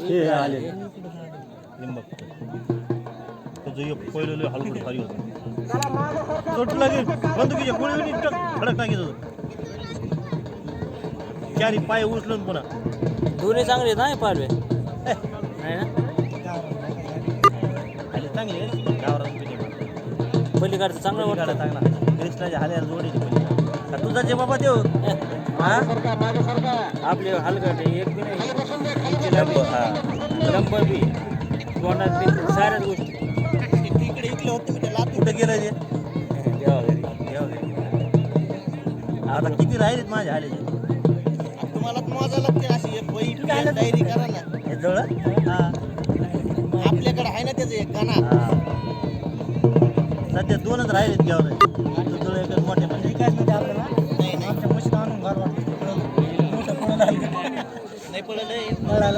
हे आले. लिंबक त्याचं एक पहिलं लय हलकट भारी होतं. चोट लागेल बंदुकीच्या गोळी टक खडक टाकीत होतं. चारी पाय उचलून पुन्हा. दोन्ही चांगले आहेत ना हे पाडवे. नाही ना? आले चांगले. गावरान पिढी पलीकडचं चांगलं वाटतं. चांगला. कृष्णाच्या जोडीची पलीकडे तुझा जे बाबा हा? आपले हलकट आहे, एक बी, हा. लंब बी. बी साऱ्याच गोष्टी. तिकडे इकडे होते मी लात कुठे गेलं ते देवा घरी देवा घरी. आता किती राहिलेत माझ्या आले तुम्हाला मोजा लागते अशी एक वही डायरी करा ना. हे जवळ? हा. आपल्याकडे आहे ना त्याचं एक गाणं. सध्या दोनच राहिलेत घ्यावर Nem por ali.